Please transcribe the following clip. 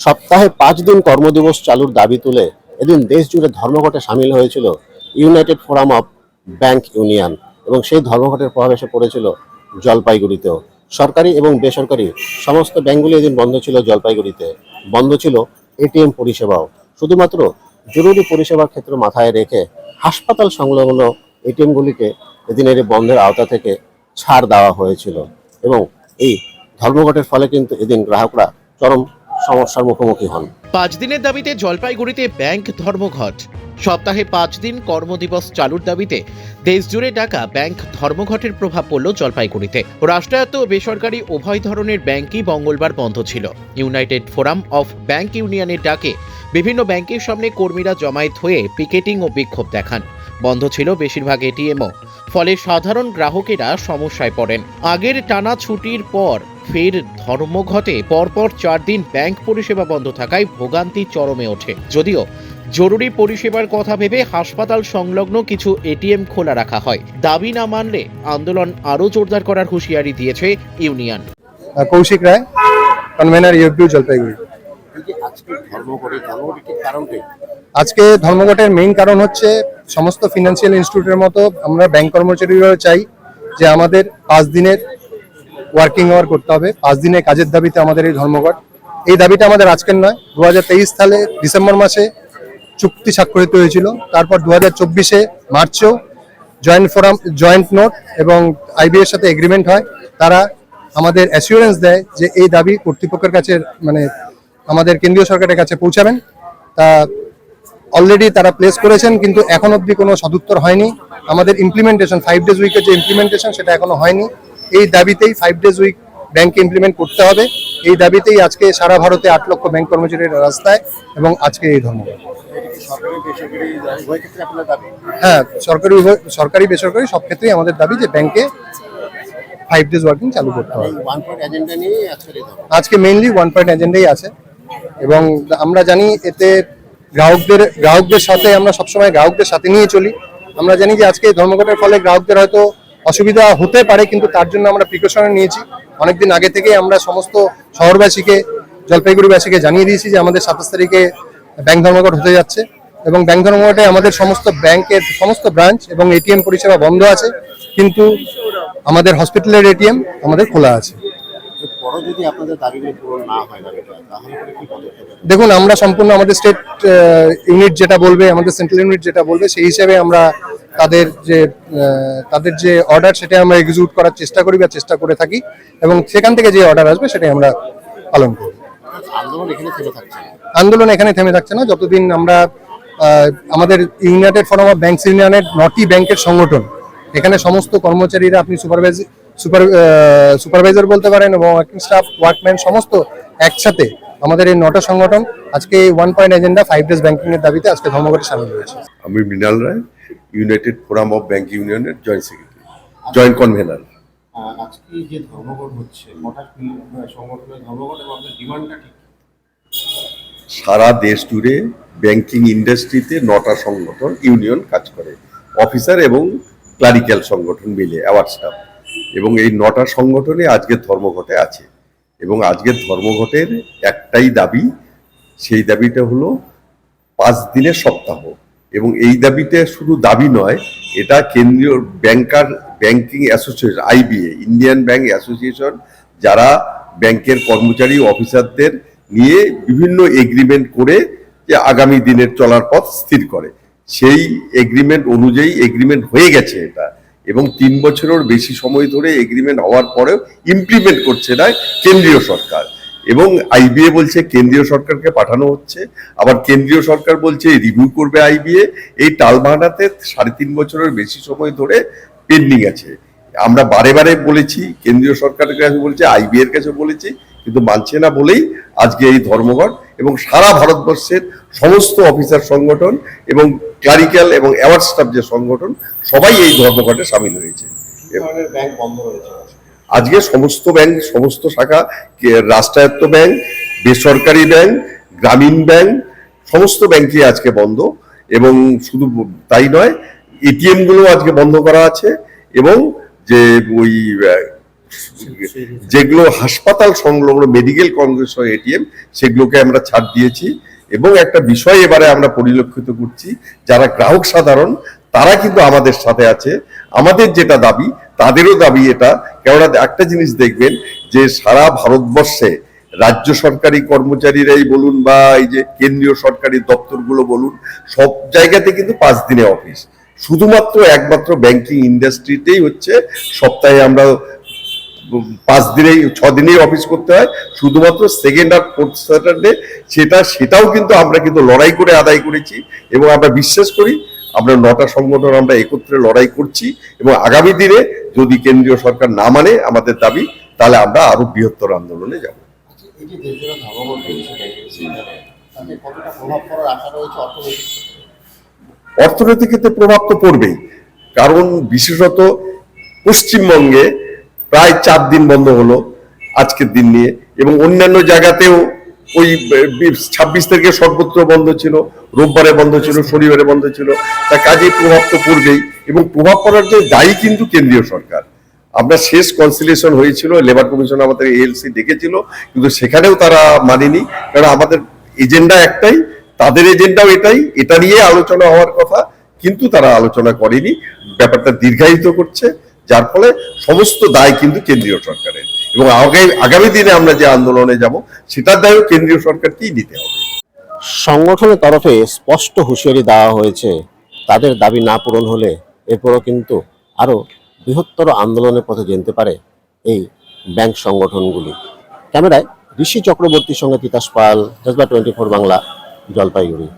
সপ্তাহে পাঁচ দিন কর্মদিবস চালুর দাবি তুলে এদিন দেশ জুড়ে ধর্মঘটে সামিল হয়েছিল united forum of bank union এবং সেই ধর্মঘটের প্রভাব এসে পড়েছিল জলপাইগুড়িতেও। সরকারি এবং বেসরকারি সমস্ত ব্যাংকগুলি এদিন বন্ধ ছিল জলপাইগুড়িতে। বন্ধ ছিল এটিএম পরিষেবাও। শুধুমাত্র জরুরি পরিষেবার ক্ষেত্র মাথায় রেখে হাসপাতাল সংলগ্ন এটিএমগুলিকে এদিনের বন্ধের আওতা থেকে ছাড় দেওয়া হয়েছিল এবং এই ধর্মঘটের ফলে কিন্তু এদিন গ্রাহকরা চরম সমস্যার মুখোমুখি হন। পাঁচ দিনের দাবিতে জলপাইগুড়িতে ব্যাংক ধর্মঘট। সপ্তাহে পাঁচ দিন কর্মদিবস চালুর দাবিতে দেশজুড়ে ডাকা ব্যাংক ধর্মঘটের প্রভাব পড়ল জলপাইগুড়িতে। রাষ্ট্রায়ত্ত বেসরকারি উভয় ধরনের ব্যাংকই মঙ্গলবার বন্ধ ছিল। ইউনাইটেড ফোরাম অফ ব্যাংক ইউনিয়নের ডাকে বিভিন্ন ব্যাংকের সামনে কর্মীরা জমায়েত হয়ে পিকেটিং ও বিক্ষোভ দেখান। বন্ধ ছিল বেশিরভাগ এটিএমও। ফলে সাধারণ গ্রাহকেরা সমস্যায় পড়েন। আগের টানা ছুটির পর ফের ধর্মঘটে পরপর চার দিন ব্যাংক পরিষেবা বন্ধ থাকায় ভোগান্তি চরমে ওঠে। যদিও জরুরি পরিষেবার কথা ভেবে হাসপাতাল সংলগ্ন কিছু এটিএম খোলা রাখা হয়। দাবি না মানলে আন্দোলন আরও জোরদার করার হুঁশিয়ারি দিয়েছে ইউনিয়ন। কৌশিক রায় কনভেনার ইউপিউ জলপাইগুড়ি। আজকে ধর্মঘটের ধর্মঘটের আজকে ধর্মঘটের মেইন কারণ হচ্ছে সমস্ত ফিনান্সিয়াল ইনস্টিটিউটের মতো আমরা ব্যাংক কর্মচারীরাও চাই যে আমাদের পাঁচ দিনের ওয়ার্কিং আওয়ার করতে হবে। পাঁচ দিনের কাজের দাবিতে আমাদের এই ধর্মঘট। এই দাবিটা আমাদের আজকের নয়। দু সালে ডিসেম্বর মাসে চুক্তি স্বাক্ষরিত হয়েছিল। তারপর দু হাজার চব্বিশে মার্চেও জয়েন্ট ফোরাম জয়েন্ট নোট এবং আইবি এর সাথে এগ্রিমেন্ট হয়। তারা আমাদের অ্যাসিওরেন্স দেয় যে এই দাবি কর্তৃপক্ষের কাছে মানে আমাদের কেন্দ্রীয় সরকারের কাছে পৌঁছাবেন। তা অলরেডি তারা প্লেস করেছেন, কিন্তু এখন অবধি কোনো সদুত্তর হয়নি। আমাদের ইমপ্লিমেন্টেশন ফাইভ ডেজ উইকের যে ইমপ্লিমেন্টেশন সেটা এখনও হয়নি। এই দাবিতেই ফাইভ ডেজ উইক ব্যাংকে ইমপ্লিমেন্ট করতে হবে। এই দাবিতেই আজকে সারা ভারতে আট লক্ষ ব্যাংক কর্মচারীরা রাস্তায় এবং আজকে এই ধর্মঘট হ্যাঁ সরকারি সরকারি, বেসরকারি সব ক্ষেত্রেই আমাদের দাবি যে ব্যাংকে ফাইভ ডেজ ওয়ার্কিং চালু করতে হবে। আজকে মেইনলি ওয়ান পয়েন্ট এজেন্ডাই আছে। এবং আমরা জানি এতে গ্রাহকদের গ্রাহকদের সাথে আমরা সবসময় গ্রাহকদের সাথে নিয়ে চলি। আমরা জানি যে আজকে ধর্মঘটের ফলে গ্রাহকদের হয়তো অসুবিধা হতে পারে কিন্তু তার জন্য আমরা প্রিকশন নিয়েছি অনেকদিন আগে থেকেই আমরা সমস্ত শহরবাসীকে জলপাইগুড়িবাসীকে জানিয়ে দিয়েছি যে আমাদের সাতাশ তারিখে ব্যাংক ধর্মঘট হতে যাচ্ছে এবং ব্যাংক ধর্মঘটে আমাদের সমস্ত ব্যাংকের সমস্ত ব্রাঞ্চ এবং এটিএম পরিষেবা বন্ধ আছে কিন্তু আমাদের হসপিটালের এটিএম আমাদের খোলা আছে? দেখুন আমরা সম্পূর্ণ আমাদের স্টেট ইউনিট যেটা বলবে আমাদের সেন্ট্রাল ইউনিট যেটা বলবে সেই হিসাবে আমরা তাদের যে তাদের যে অর্ডার সেটা আমরা এক্সিকিউট করার চেষ্টা করি বা চেষ্টা করে থাকি এবং সেখান থেকে যে অর্ডার আসবে সেটাই আমরা পালন করি। আন্দোলন এখানে থেমে থাকছে না। আন্দোলন এখানে থেমে থাকছে না। যতদিন আমরা আমাদের ইউনাইটেড ফোরাম অফ ব্যাংকস ইউনিয়নের নটি ব্যাংকের সংগঠন এখানে সমস্ত কর্মচারীরা আপনি সুপারভাইজ সুপার সুপারভাইজার বলতে পারেন এবং ওয়ার্কিং স্টাফ ওয়ার্কম্যান সমস্ত একসাথে আমাদের এই নটা সংগঠন আজকে one point agenda five days banking এর দাবিতে আজকে ধর্মঘটে সামিল হয়েছে আমি Mrinal Roy united forum of bank ইউনিয়নের জয়েন্ট সেক্রেটারি জয়েন্ট কনভেনার আজকে যে ধর্মঘট হচ্ছে হঠাৎ সংগঠনের ধর্মঘট এবং ডিমান্ডটা ঠিক? সারা দেশ জুড়ে ব্যাংকিং ইন্ডাস্ট্রিতে নটা সংগঠন ইউনিয়ন কাজ করে। অফিসার এবং ক্লারিক্যাল সংগঠন মিলে অ্যাওয়ার্ড স্টাফ এবং এই নটা সংগঠনে আজকের ধর্মঘটে আছে। এবং আজকের ধর্মঘটের একটাই দাবি সেই দাবিটা হলো পাঁচ দিনের সপ্তাহ। এবং এই দাবিতে শুধু দাবি নয়, এটা কেন্দ্রীয় banker, banking association, IBA, Indian bank association, যারা ব্যাংকের কর্মচারী অফিসারদের নিয়ে বিভিন্ন এগ্রিমেন্ট করে যে আগামী দিনের চলার পথ স্থির করে। সেই এগ্রিমেন্ট অনুযায়ী এগ্রিমেন্ট হয়ে গেছে এটা এবং তিন বছরের বেশি সময় ধরে এগ্রিমেন্ট হওয়ার পরেও ইমপ্লিমেন্ট করছে না কেন্দ্রীয় সরকার। এবং আইবিএ বলছে কেন্দ্রীয় সরকারকে পাঠানো হচ্ছে। আবার কেন্দ্রীয় সরকার বলছে রিভিউ করবে আইবিএ এই টালবাহানাতে সাড়ে তিন বছরের বেশি সময় ধরে পেন্ডিং আছে। আমরা বারে বারে বলেছি, কেন্দ্রীয় সরকারের কাছে বলছে আইবিএ এর কাছে বলেছি, কিন্তু মানছে না বলেই আজকে এই ধর্মঘট এবং সারা ভারতবর্ষের সমস্ত অফিসার সংগঠন এবং ক্লারিক্যাল এবং অ্যাওয়ার্ড স্টাফ যে সংগঠন, সবাই এই ধর্মঘটে সামিল হয়েছে। ব্যাংক বন্ধ রয়েছে? আজকে সমস্ত ব্যাংক, সমস্ত শাখা রাষ্ট্রায়ত্ত ব্যাংক, বেসরকারি ব্যাংক, গ্রামীণ ব্যাংক, সমস্ত ব্যাংকই আজকে বন্ধ। এবং শুধু তাই নয় এটিএমগুলো আজকে বন্ধ করা আছে এবং যে ওই, যেগুলো হাসপাতাল সংলগ্ন মেডিকেল কংগ্রেস হয় এটিএম, সেগুলোকে আমরা ছাড় দিয়েছি। এবং একটা বিষয় এবারে আমরা পরিলক্ষিত করছি, যারা গ্রাহক সাধারণ তারা কিন্তু আমাদের সাথে আছে। আমাদের যেটা দাবি, তাদেরও দাবি এটা। কেননা একটা জিনিস দেখবেন যে সারা ভারতবর্ষে রাজ্য সরকারি কর্মচারীরাই বলুন বা এই যে কেন্দ্রীয় সরকারি দপ্তরগুলো বলুন, সব জায়গাতে কিন্তু পাঁচ দিনে অফিস। শুধুমাত্র একমাত্র ব্যাংকিং ইন্ডাস্ট্রিতেই হচ্ছে, সপ্তাহে আমরা পাঁচ দিনেই, ছ দিনেই অফিস করতে হয়। শুধুমাত্র সেকেন্ড আর ফোর্থ স্যাটারডে সেটা, সেটাও কিন্তু আমরা কিন্তু লড়াই করে আদায় করেছি এবং আমরা বিশ্বাস করি আমরা নটা সংগঠন আমরা একত্রে লড়াই করছি এবং আগামী দিনে যদি কেন্দ্রীয় সরকার না মানে আমাদের দাবি তাহলে আমরা আরও বৃহত্তর আন্দোলনে যাব? অর্থনৈতিক ক্ষেত্রে প্রভাব তো পড়বেই কারণ বিশেষত পশ্চিমবঙ্গে প্রায় চার দিন বন্ধ হলো আজকের দিন নিয়ে এবং অন্যান্য জায়গাতেও ওই ছাব্বিশ তারিখে সর্বত্র বন্ধ ছিল, রোববারে বন্ধ ছিল, শনিবারে বন্ধ ছিল। তা কাজে প্রভাব তো পড়বেই এবং প্রভাব পড়ার যে দায়ী কিন্তু কেন্দ্রীয় সরকার। আমরা শেষ কনসিলেশন হয়েছিল, লেবার কমিশন আমাদের এএলসি ডেকেছিল কিন্তু সেখানেও তারা মানেনি, কারণ আমাদের এজেন্ডা একটাই, তাদের এজেন্ডাও এটাই, এটা নিয়ে আলোচনা হওয়ার কথা, কিন্তু তারা আলোচনা করেনি, ব্যাপারটা দীর্ঘায়িত করছে, যার ফলে সমস্ত দায় কিন্তু কেন্দ্রীয় সরকারের। এবং আগামী দিনে আমরা যে আন্দোলনে যাব, সেটার দায়ও কেন্দ্রীয় সরকারকেই নিতে হবে? সংগঠনের তরফে স্পষ্ট হুঁশিয়ারি দেওয়া হয়েছে, তাদের দাবি না পূরণ হলে এরপরও কিন্তু আরও বৃহত্তর আন্দোলনের পথে যেতে পারে এই ব্যাংক সংগঠনগুলি। ক্যামেরায় ঋষি চক্রবর্তীর সঙ্গে তিতাস পাল টোয়েন্টি ফোর বাংলা, জলপাইগুড়ি।